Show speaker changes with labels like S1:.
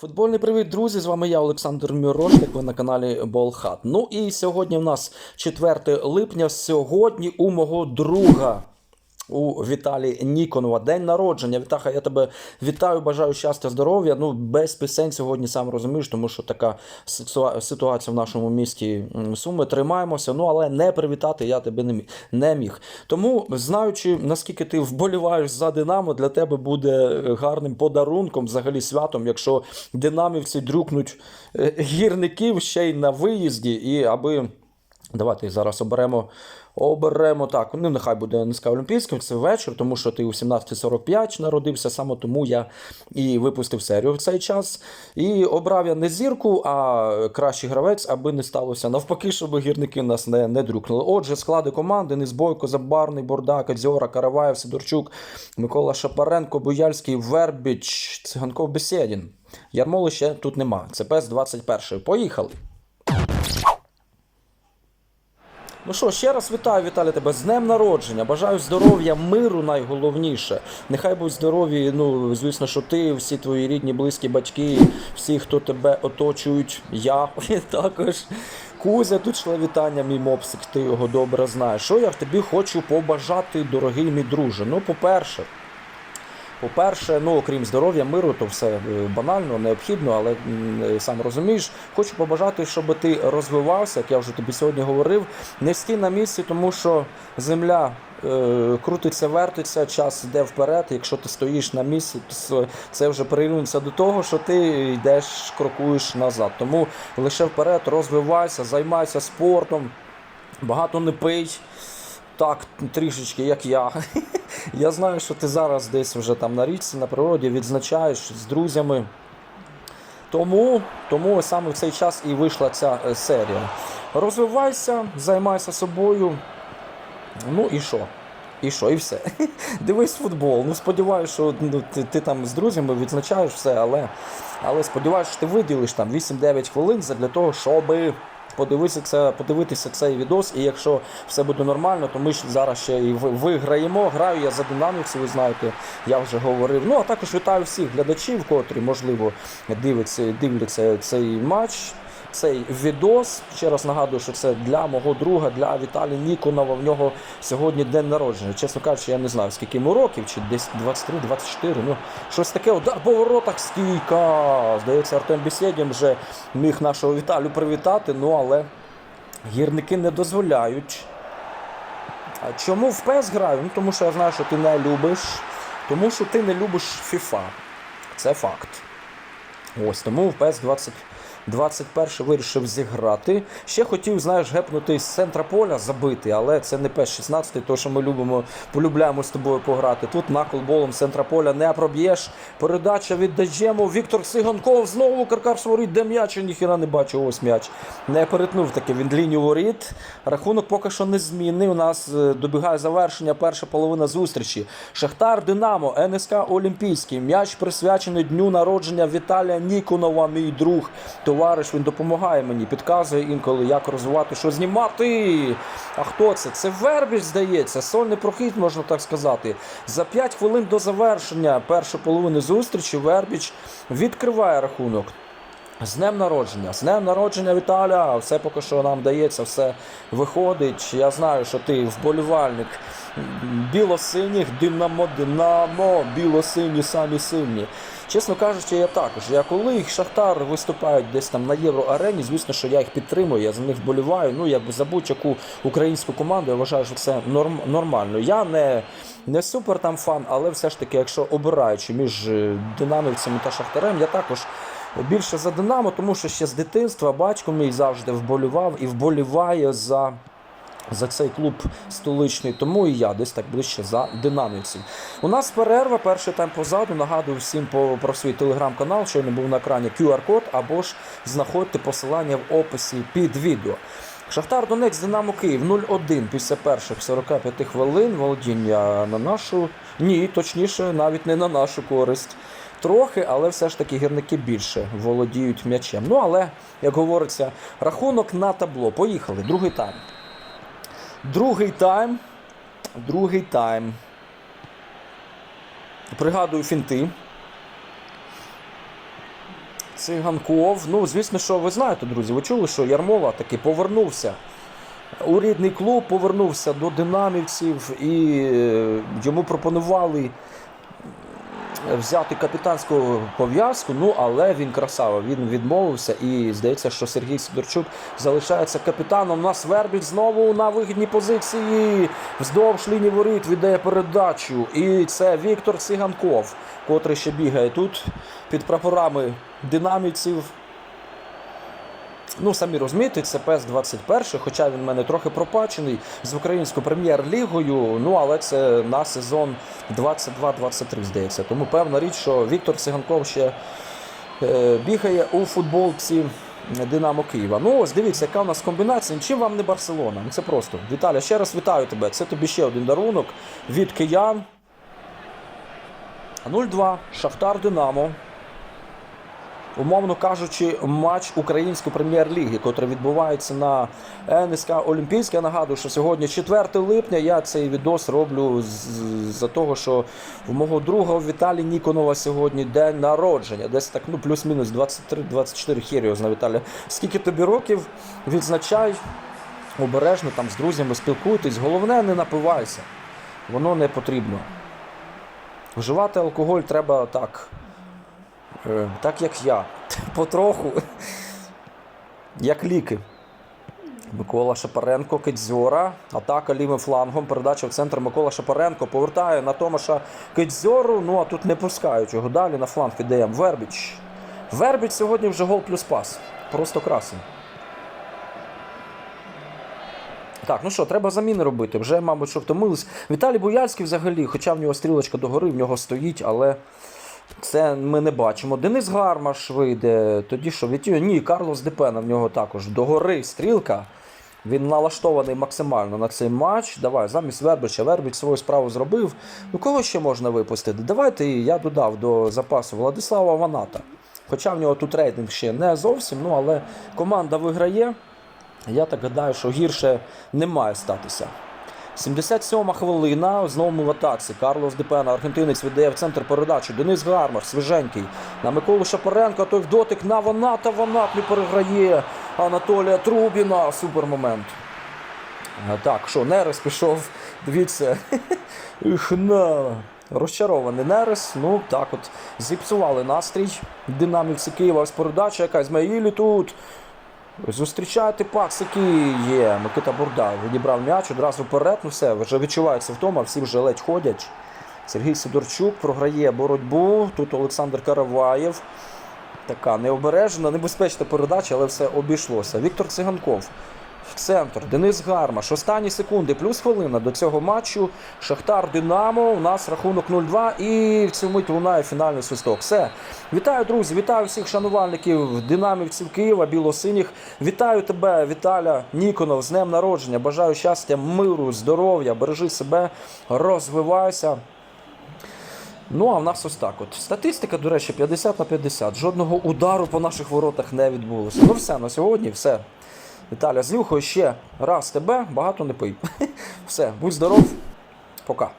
S1: Футбольний привіт, друзі! З вами я, Олександр Мірошник. Ви на каналі Болхат. Ну і сьогодні в нас 4 липня. Сьогодні у мого друга. У Віталії Ніконова день народження. Вітаха, я тебе вітаю, бажаю щастя, здоров'я. Ну, без пісень сьогодні сам розумієш, тому що така ситуація в нашому місті Суми. Тримаємося, ну але не привітати я тебе не міг. Не міг. Тому, знаючи, наскільки ти вболіваєш за Динамо, для тебе буде гарним подарунком, взагалі святом, якщо динамівці дрюкнуть е, гірників ще й на виїзді, і аби. Давайте зараз оберемо. Оберемо так. Ну, нехай буде НСК Олімпійським, це вечір, тому що ти у 17.45 народився, саме тому я і випустив серію в цей час. І обрав я не зірку, а кращий гравець, аби не сталося навпаки, щоб гірники нас не, не друкнули. Отже, склади команди: Денис Бойко, Забарний, Бордак, Адзьора, Караваєв, Сидорчук, Микола Шапаренко, Буяльський, Вербіч, Циганков Бесєдін. Ярмоли ще тут нема. Це ПЕС 21. Поїхали. Ну що, ще раз вітаю, Віталій, тебе з днем народження. Бажаю здоров'я, миру найголовніше. Нехай будуть здорові, ну, звісно, що ти, всі твої рідні, близькі батьки, всі, хто тебе оточують, я також. Кузя, тут шле вітання, мій мопсик, ти його добре знаєш. Що я тобі хочу побажати, дорогий мій друже? Ну, по-перше, по-перше, ну окрім здоров'я, миру, то все е, банально, необхідно, але е, сам розумієш, хочу побажати, щоб ти розвивався, як я вже тобі сьогодні говорив, не стій на місці, тому що земля е, крутиться, вертиться, час йде вперед. Якщо ти стоїш на місці, то це вже прирівнюється до того, що ти йдеш, крокуєш назад. Тому лише вперед, розвивайся, займайся спортом, багато не пий. Так, трішечки, як я. Я знаю, що ти зараз десь вже там на річці, на природі відзначаєш з друзями. Тому, тому саме в цей час і вийшла ця е, серія. Розвивайся, займайся собою. Ну і що? І що, і все. Дивись футбол. Ну, сподіваюся, що ну, ти, ти там з друзями відзначаєш все, але, але сподіваюся, що ти виділиш там 8-9 хвилин для того, щоби подивитися, це, подивитися цей відос. І якщо все буде нормально, то ми ж зараз ще і виграємо. Граю я за динамівці, ви знаєте, я вже говорив. Ну а також вітаю всіх глядачів, котрі, можливо, дивляться, дивляться цей матч. Цей відос, ще раз нагадую, що це для мого друга, для Віталія Ніконова. В нього сьогодні день народження. Чесно кажучи, я не знаю, скільки йому років, чи десь 23-24. Ну, щось таке, удар по воротах стійка. Здається, Артем Бесєдін вже міг нашого Віталю привітати, ну але гірники не дозволяють. А чому в ПЕС граю? Ну, тому що я знаю, що ти не любиш. Тому що ти не любиш FIFA. Це факт. Ось тому в ПЕС 20. 21 вирішив зіграти. Ще хотів, знаєш, гепнути з центра поля забити, але це не ПЕС 16, то що ми любимо, полюбляємо з тобою пограти. Тут наклболом з центра поля не проб'єш. Передача від. Віктор Сиганков знову каркар воріт, де м'яч, ніхіра не бачу. Ось м'яч. Не перетнув таки він лінію воріт. Рахунок поки що не змінний. У нас е, добігає завершення перша половина зустрічі. Шахтар Динамо, НСК Олімпійський. М'яч присвячений дню народження Віталія Ніконова, мій друг. Товариш, він допомагає мені, підказує інколи, як розвивати, що знімати. А хто це? Це Вербіч, здається, сольний прохід, можна так сказати. За 5 хвилин до завершення першої половини зустрічі Вербіч відкриває рахунок. З днем народження, з днем народження Віталя, все поки що нам дається, все виходить. Я знаю, що ти вболівальник білосиніх, динамо, динамо, білосині самі сильні. Чесно кажучи, я також. Я коли їх Шахтар виступають десь там на євроарені, звісно, що я їх підтримую, я за них вболіваю. Ну, якби за будь-яку українську команду, я вважаю, що це норм, нормально. Я не, не супер там фан, але все ж таки, якщо обираючи між е, динамівцями та шахтарем, я також. Більше за Динамо, тому що ще з дитинства батько мій завжди вболівав і вболіває за, за цей клуб столичний. Тому і я десь так ближче за динамівців. У нас перерва, перший тайм позаду. Нагадую всім по, про свій телеграм-канал, що не був на екрані QR-код, або ж знаходьте посилання в описі під відео. Шахтар Донець Динамо Київ 0-1 після перших 45 хвилин. Володіння на нашу. Ні, точніше, навіть не на нашу користь. Трохи, але все ж таки гірники більше володіють м'ячем. Ну, але, як говориться, рахунок на табло. Поїхали. Другий тайм. Другий тайм. Другий тайм. Пригадую фінти. Циганков. Ну, звісно, що ви знаєте, друзі, ви чули, що Ярмола таки повернувся у рідний клуб, повернувся до динамівців і е, йому пропонували взяти капітанську пов'язку, ну але він красава, він відмовився і здається, що Сергій Сидорчук залишається капітаном. У нас Вербіль знову на вигідній позиції. Вздовж лінії воріт віддає передачу. І це Віктор Сіганков, котрий ще бігає тут під прапорами динамівців. Ну, самі розумієте, це ПЕС 21, хоча він в мене трохи пропачений з українською прем'єр-лігою. Ну, але це на сезон 22-23, здається. Тому певна річ, що Віктор Циганков ще е, бігає у футболці Динамо Києва. Ну, ось дивіться, яка у нас комбінація. Чим вам не Барселона? Ну, Це просто. Віталя, ще раз вітаю тебе. Це тобі ще один дарунок від киян. 0-2. Шахтар Динамо умовно кажучи, матч української прем'єр-ліги, котрий відбувається на НСК Олімпійське. Я нагадую, що сьогодні 4 липня. Я цей відос роблю з-за того, що в мого друга Віталія Ніконова сьогодні день народження. Десь так, ну плюс-мінус 23-24 хіріос на Віталія. Скільки тобі років відзначай обережно там з друзями спілкуйтесь. Головне, не напивайся. Воно не потрібно. Вживати алкоголь треба так. Е, Так як я. Потроху. Як ліки. Микола Шапаренко, Кидзьора. Атака лівим флангом. Передача в центр Микола Шапаренко. Повертає на Томаша Кидзьору. Ну а тут не пускають його далі на фланг віддаємо. Вербіч. Вербіч сьогодні вже гол плюс пас. Просто красень. Так, ну що, треба заміни робити. Вже, мабуть, що втомились. Віталій Бояльський взагалі, хоча в нього стрілочка догори, в нього стоїть, але. Це ми не бачимо. Денис Гармаш вийде. Тоді що від ні, Карлос Депена в нього також догори стрілка. Він налаштований максимально на цей матч. Давай, замість Вербича. Вербич свою справу зробив. Ну кого ще можна випустити? Давайте я додав до запасу Владислава Ваната. Хоча в нього тут рейтинг ще не зовсім, ну але команда виграє. Я так гадаю, що гірше не має статися. 77 хвилина. Знову в атаці. Карлос Депена, аргентинець віддає в центр передачі. Денис Гармаш, свіженький. На Миколу Шапаренка. Той дотик на Ваната. Ванат не переграє. Анатолія Трубіна. Супер момент. Е, Так, що, Нерес пішов. Дивіться. Їх. Розчарований Нерес. Ну так от зіпсували настрій. Динамівці Києва. Ось передача якась. Маїлі тут. Зустрічайте який є. Микита Бурда відібрав м'яч, одразу вперед. Ну все, вже відчувається втома, всі вже ледь ходять. Сергій Сидорчук програє боротьбу. Тут Олександр Караваєв. Така необережна, небезпечна передача, але все обійшлося. Віктор Циганков. В центр. Денис Гармаш. Останні секунди, плюс хвилина до цього матчу. Шахтар Динамо. У нас рахунок 0-2. І в цю мить лунає фінальний свисток. Все. Вітаю, друзі! Вітаю всіх шанувальників динамівців Києва, білосиніх. Вітаю тебе, Віталя Ніконов, з днем народження. Бажаю щастя, миру, здоров'я. Бережи себе, розвивайся. Ну, а в нас ось так от. Статистика, до речі, 50 на 50. Жодного удару по наших воротах не відбулося. Ну все, на сьогодні, все. Віталя, знюхаю ще раз тебе, багато не пий. Все, будь здоров, пока.